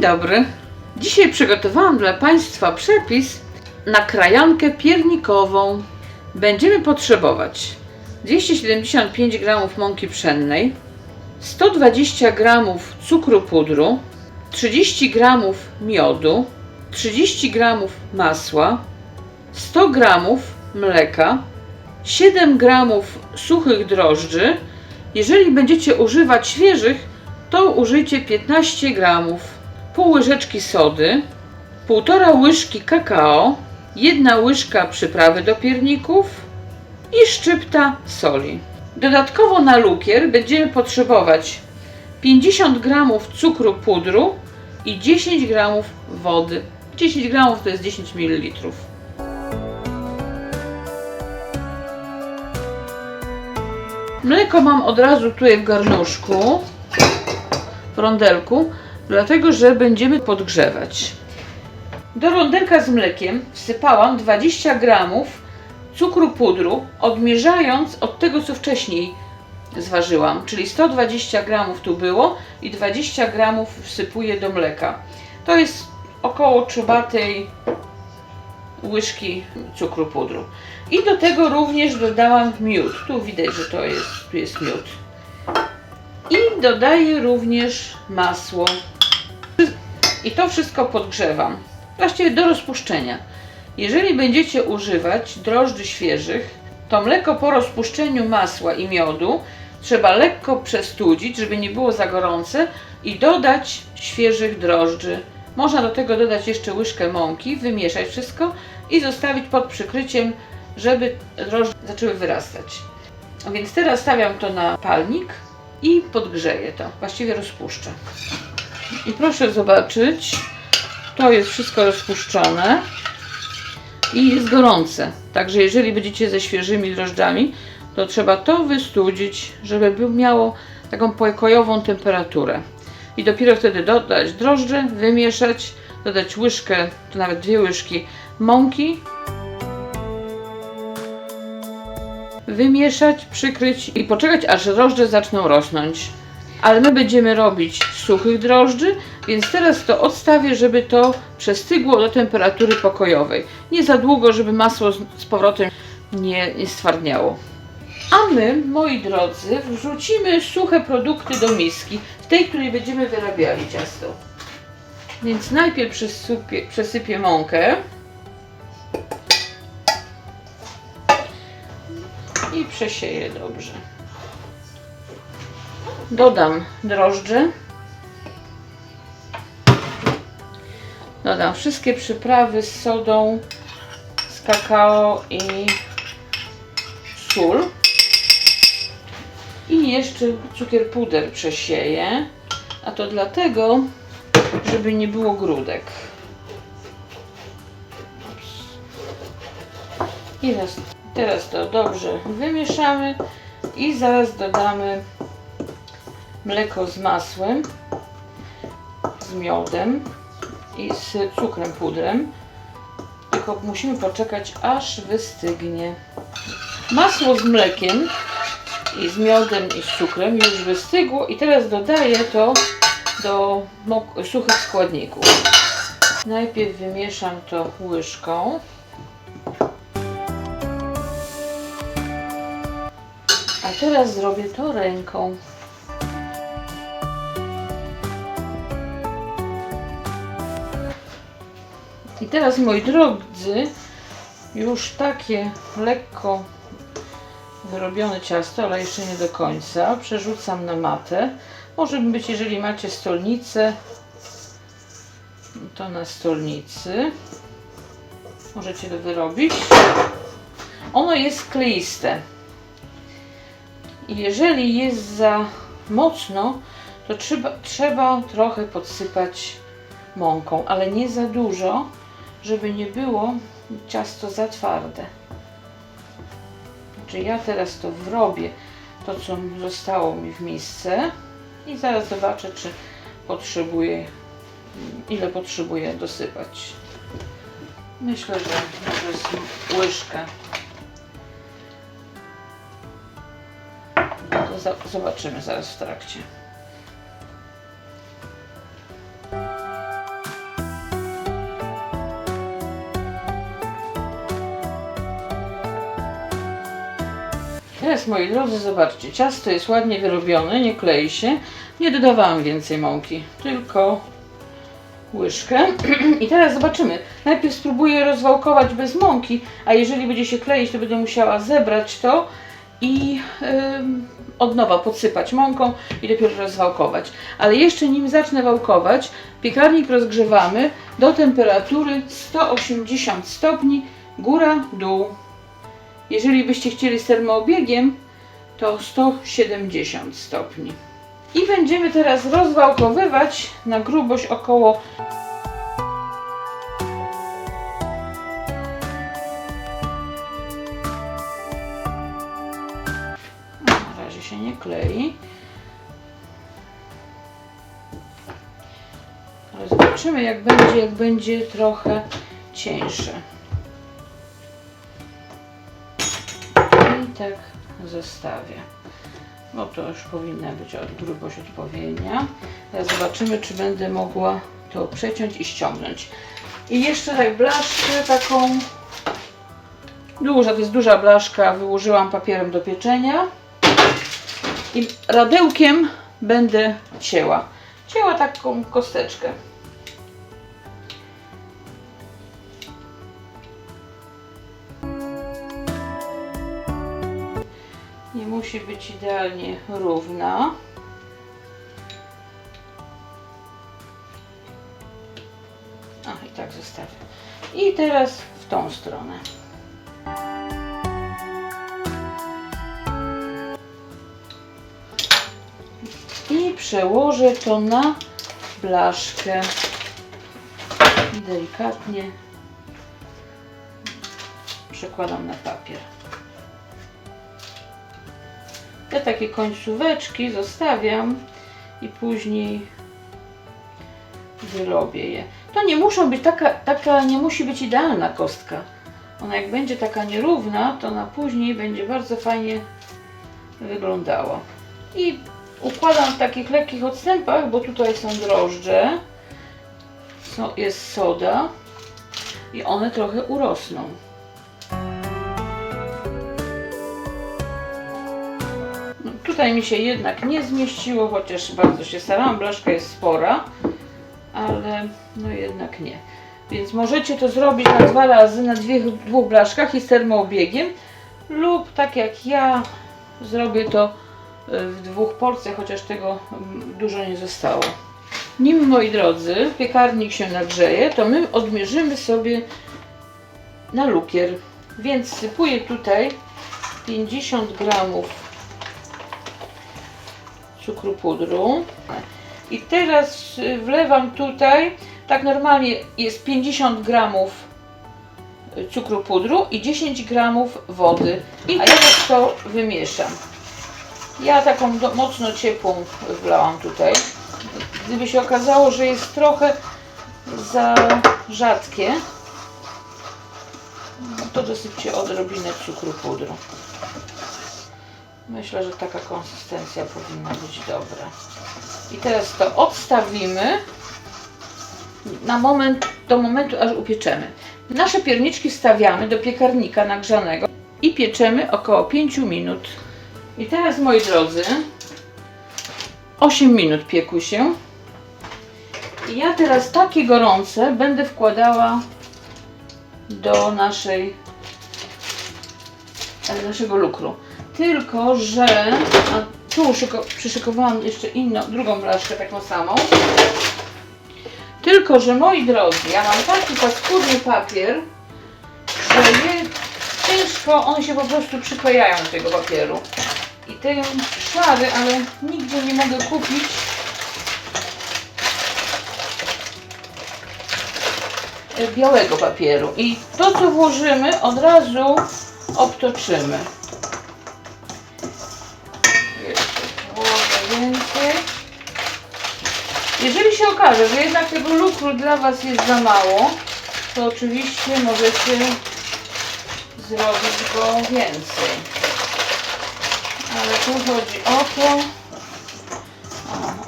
Dzień dobry. Dzisiaj przygotowałam dla Państwa przepis na krajankę piernikową. Będziemy potrzebować 275 g mąki pszennej, 120 g cukru pudru, 30 g miodu, 30 g masła, 100 g mleka, 7 g suchych drożdży. Jeżeli będziecie używać świeżych, to użyjcie 15 gramów, pół łyżeczki sody, półtora łyżki kakao, jedna łyżka przyprawy do pierników i szczypta soli. Dodatkowo na lukier będziemy potrzebować 50 gramów cukru pudru i 10 gramów wody. 10 gramów to jest 10 ml. Mleko mam od razu tutaj w garnuszku w rondelku, dlatego że będziemy podgrzewać. Do rondelka z mlekiem wsypałam 20 gramów cukru pudru, odmierzając od tego, co wcześniej zważyłam, czyli 120 gramów tu było i 20 gramów wsypuję do mleka. To jest około czubatej łyżki cukru pudru. I do tego również dodałam miód. Tu widać, że to jest, tu jest miód. I dodaję również masło. I to wszystko podgrzewam. Właściwie do rozpuszczenia. Jeżeli będziecie używać drożdży świeżych, to mleko po rozpuszczeniu masła i miodu trzeba lekko przestudzić, żeby nie było za gorące i dodać świeżych drożdży. Można do tego dodać jeszcze łyżkę mąki, wymieszać wszystko i zostawić pod przykryciem, żeby drożdże zaczęły wyrastać. Więc teraz stawiam to na palnik i podgrzeję to, właściwie rozpuszczę. I proszę zobaczyć, to jest wszystko rozpuszczone i jest gorące. Także jeżeli będziecie ze świeżymi drożdżami, to trzeba to wystudzić, żeby miało taką pokojową temperaturę. I dopiero wtedy dodać drożdże, wymieszać, dodać łyżkę, to nawet dwie łyżki mąki, wymieszać, przykryć i poczekać, aż drożdże zaczną rosnąć. Ale my będziemy robić suchych drożdży, więc teraz to odstawię, żeby to przestygło do temperatury pokojowej. Nie za długo, żeby masło z, powrotem nie, nie stwardniało. A my, moi drodzy, wrzucimy suche produkty do miski, w tej, której będziemy wyrabiali ciasto. Więc najpierw przesypię, przesypię mąkę. I przesieję dobrze. Dodam drożdże. Dodam wszystkie przyprawy z sodą, z kakao i sól. I jeszcze cukier puder przesieję. A to dlatego, żeby nie było grudek. I teraz to dobrze wymieszamy i zaraz dodamy mleko z masłem, z miodem i z cukrem pudrem. Tylko musimy poczekać aż wystygnie. Masło z mlekiem i z miodem i z cukrem już wystygło i teraz dodaję to do suchych składników. Najpierw wymieszam to łyżką. A teraz zrobię to ręką. Teraz moi drodzy, już takie lekko wyrobione ciasto, ale jeszcze nie do końca. Przerzucam na matę. Może być, jeżeli macie stolnicę, to na stolnicy. Możecie to wyrobić. Ono jest kleiste. Jeżeli jest za mocno, to trzeba, trzeba trochę podsypać mąką, ale nie za dużo, żeby nie było ciasto za twarde. Znaczy ja teraz to wrobię, to co zostało mi w misce i zaraz zobaczę, czy potrzebuję, ile potrzebuję dosypać. Myślę, że może z łyżkę. To za- zobaczymy zaraz w trakcie. Teraz moi drodzy, zobaczcie, ciasto jest ładnie wyrobione, nie klei się. Nie dodawałam więcej mąki, tylko łyżkę. I teraz zobaczymy. Najpierw spróbuję rozwałkować bez mąki, a jeżeli będzie się kleić, to będę musiała zebrać to i ym, od nowa podsypać mąką i dopiero rozwałkować. Ale jeszcze nim zacznę wałkować, piekarnik rozgrzewamy do temperatury 180 stopni, góra, dół. Jeżeli byście chcieli z termoobiegiem, to 170 stopni. I będziemy teraz rozwałkowywać na grubość około Na razie się nie klei. Ale zobaczymy jak będzie, jak będzie trochę cieńsze. Tak zostawię. No to już powinna być grubość odpowiednia. Teraz zobaczymy, czy będę mogła to przeciąć i ściągnąć. I jeszcze tak blaszkę taką duża, to jest duża blaszka, wyłożyłam papierem do pieczenia. I radełkiem będę cięła. Cięła taką kosteczkę. Musi być idealnie równa. A i tak zostawię. I teraz w tą stronę. I przełożę to na blaszkę. Delikatnie przekładam na papier. Te takie końcóweczki zostawiam i później wyrobię je. To nie muszą być taka, taka nie musi być idealna kostka. Ona jak będzie taka nierówna, to na później będzie bardzo fajnie wyglądała. I układam w takich lekkich odstępach, bo tutaj są drożdże, jest soda i one trochę urosną. Tutaj mi się jednak nie zmieściło, chociaż bardzo się starałam, blaszka jest spora, ale no jednak nie. Więc możecie to zrobić na dwa razy, na dwie, dwóch blaszkach i z termoobiegiem lub tak jak ja zrobię to y, w dwóch porcjach, chociaż tego mm, dużo nie zostało. Nim moi drodzy, piekarnik się nagrzeje, to my odmierzymy sobie na lukier. Więc sypuję tutaj 50 gramów cukru pudru. I teraz y, wlewam tutaj, tak normalnie jest 50 gramów y, cukru pudru i 10 gramów wody. I teraz to wymieszam. Ja taką do, mocno ciepłą wlałam tutaj. Gdyby się okazało, że jest trochę za rzadkie, no to dosypcie odrobinę cukru pudru. Myślę, że taka konsystencja powinna być dobra. I teraz to odstawimy na moment, do momentu, aż upieczemy. Nasze pierniczki wstawiamy do piekarnika nagrzanego i pieczemy około 5 minut. I teraz, moi drodzy, 8 minut piekły się. I ja teraz takie gorące będę wkładała do naszej naszego lukru. Tylko, że a tu szyko, przyszykowałam jeszcze inną, drugą blaszkę, taką samą. Tylko, że moi drodzy, ja mam taki paskudny papier, że je, ciężko, one się po prostu przyklejają do tego papieru. I ten szary, ale nigdzie nie mogę kupić. e, białego papieru. I to, co włożymy, od razu obtoczymy. się okaże, że jednak tego lukru dla Was jest za mało, to oczywiście możecie zrobić go więcej. Ale tu chodzi o to,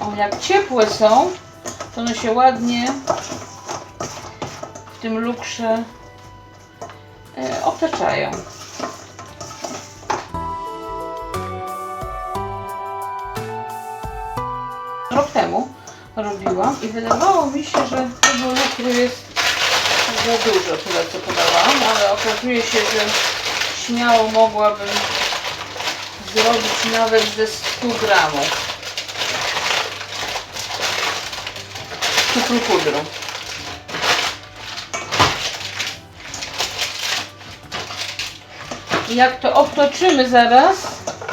o, jak ciepłe są, to one się ładnie w tym lukrze e, otaczają. Rok temu robiłam i wydawało mi się, że tego lukru jest za dużo, tyle co podałam, ale okazuje się, że śmiało mogłabym zrobić nawet ze 100 gramów cukru pudru. Jak to obtoczymy zaraz,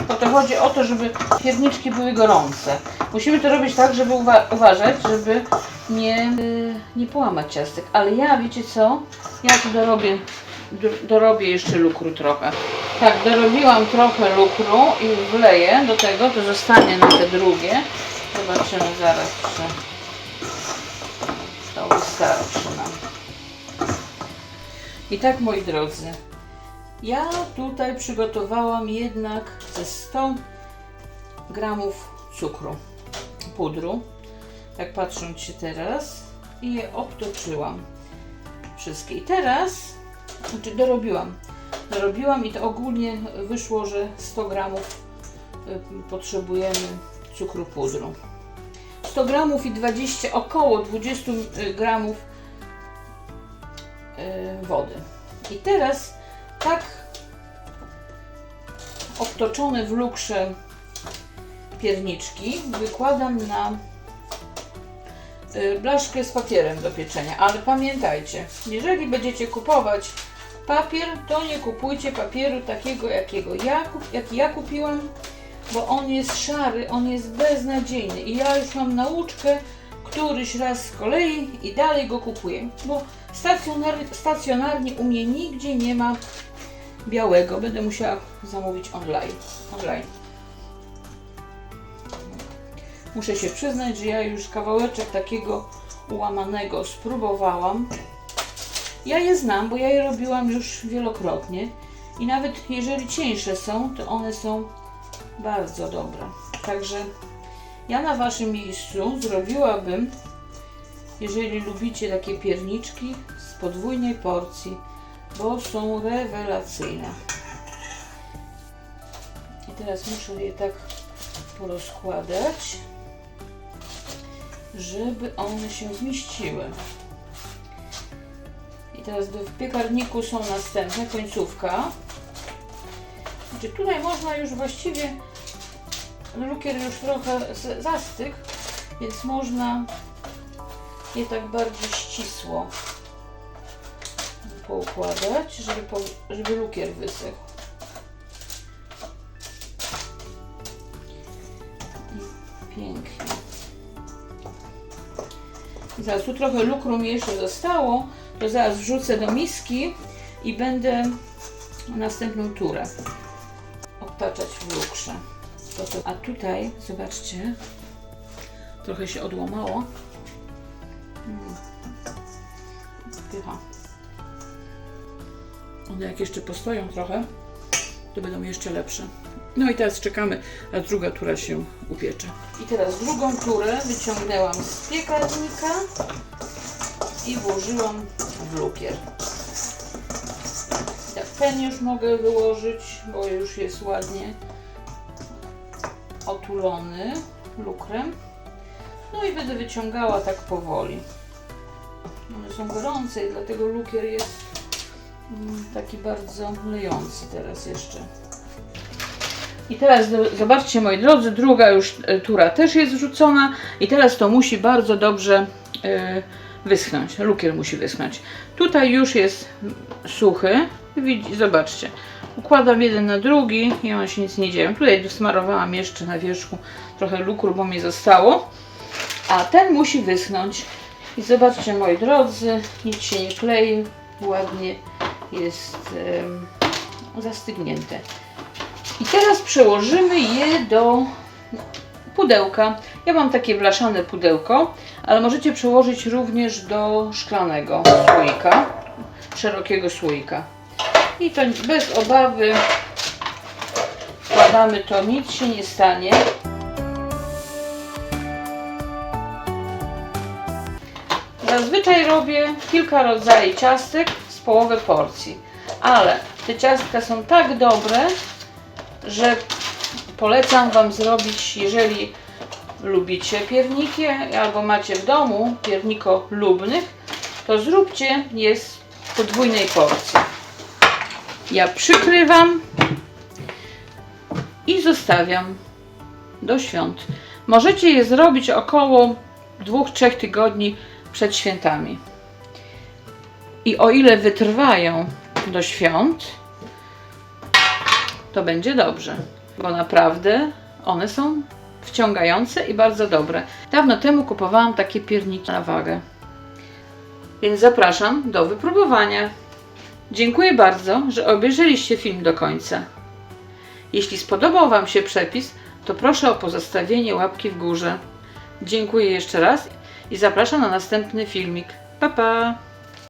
bo to chodzi o to, żeby pierniczki były gorące. Musimy to robić tak, żeby uwa- uważać, żeby nie, y, nie połamać ciastek. Ale ja, wiecie co? Ja tu dorobię, d- dorobię jeszcze lukru trochę. Tak, dorobiłam trochę lukru i wleję do tego, to zostanie na te drugie. Zobaczymy zaraz, czy to wystarczy nam. I tak, moi drodzy, ja tutaj przygotowałam jednak ze 100 gramów cukru, pudru. Tak patrząc się teraz i je obtoczyłam wszystkie. I teraz, znaczy dorobiłam, dorobiłam i to ogólnie wyszło, że 100 gramów y, potrzebujemy cukru pudru. 100 gramów i 20, około 20 gramów y, wody. I teraz tak obtoczone w lukrze pierniczki wykładam na y, blaszkę z papierem do pieczenia. Ale pamiętajcie, jeżeli będziecie kupować papier, to nie kupujcie papieru takiego, jakiego ja, jaki ja kupiłam, bo on jest szary, on jest beznadziejny i ja już mam nauczkę któryś raz z kolei i dalej go kupuję, bo stacjonar, stacjonarnie u mnie nigdzie nie ma białego. Będę musiała zamówić online. online. Muszę się przyznać, że ja już kawałeczek takiego ułamanego spróbowałam. Ja je znam, bo ja je robiłam już wielokrotnie i nawet jeżeli cieńsze są, to one są bardzo dobre. Także ja na Waszym miejscu zrobiłabym, jeżeli lubicie takie pierniczki z podwójnej porcji, bo są rewelacyjne. I teraz muszę je tak porozkładać, żeby one się zmieściły. I teraz w piekarniku są następne, końcówka. Znaczy tutaj można już właściwie, lukier już trochę zastygł, więc można je tak bardziej ścisło poukładać, żeby, po, żeby lukier wysechł. Zaraz tu trochę lukru mi jeszcze zostało, to zaraz wrzucę do miski i będę następną turę obtaczać w lukrze. A tutaj, zobaczcie, trochę się odłamało. Mm. Pycha. One jak jeszcze postoją trochę, to będą jeszcze lepsze. No i teraz czekamy, aż druga tura się upiecze. I teraz drugą turę wyciągnęłam z piekarnika i włożyłam w lukier. Tak, ten już mogę wyłożyć, bo już jest ładnie otulony lukrem. No i będę wyciągała tak powoli. One są gorące i dlatego lukier jest mm, taki bardzo lejący teraz jeszcze. I teraz zobaczcie moi drodzy, druga już e, tura też jest wrzucona i teraz to musi bardzo dobrze e, wyschnąć. Lukier musi wyschnąć. Tutaj już jest suchy. Widzi, zobaczcie. Układam jeden na drugi i on się nic nie dzieje. Tutaj dosmarowałam jeszcze na wierzchu trochę lukru, bo mi zostało. A ten musi wyschnąć. I zobaczcie moi drodzy, nic się nie klei, ładnie jest em, zastygnięte. I teraz przełożymy je do pudełka. Ja mam takie blaszane pudełko, ale możecie przełożyć również do szklanego słoika, szerokiego słoika. I to bez obawy wkładamy to, nic się nie stanie. Zazwyczaj robię kilka rodzajów ciastek z połowy porcji, ale te ciastka są tak dobre, że polecam Wam zrobić, jeżeli lubicie pierniki albo macie w domu pierniko lubnych, to zróbcie je z podwójnej porcji. Ja przykrywam i zostawiam do świąt. Możecie je zrobić około 2-3 tygodni przed świętami. I o ile wytrwają do świąt, to będzie dobrze, bo naprawdę one są wciągające i bardzo dobre. Dawno temu kupowałam takie pierniki na wagę. Więc zapraszam do wypróbowania. Dziękuję bardzo, że obejrzeliście film do końca. Jeśli spodobał Wam się przepis, to proszę o pozostawienie łapki w górze. Dziękuję jeszcze raz i zapraszam na następny filmik. Pa pa!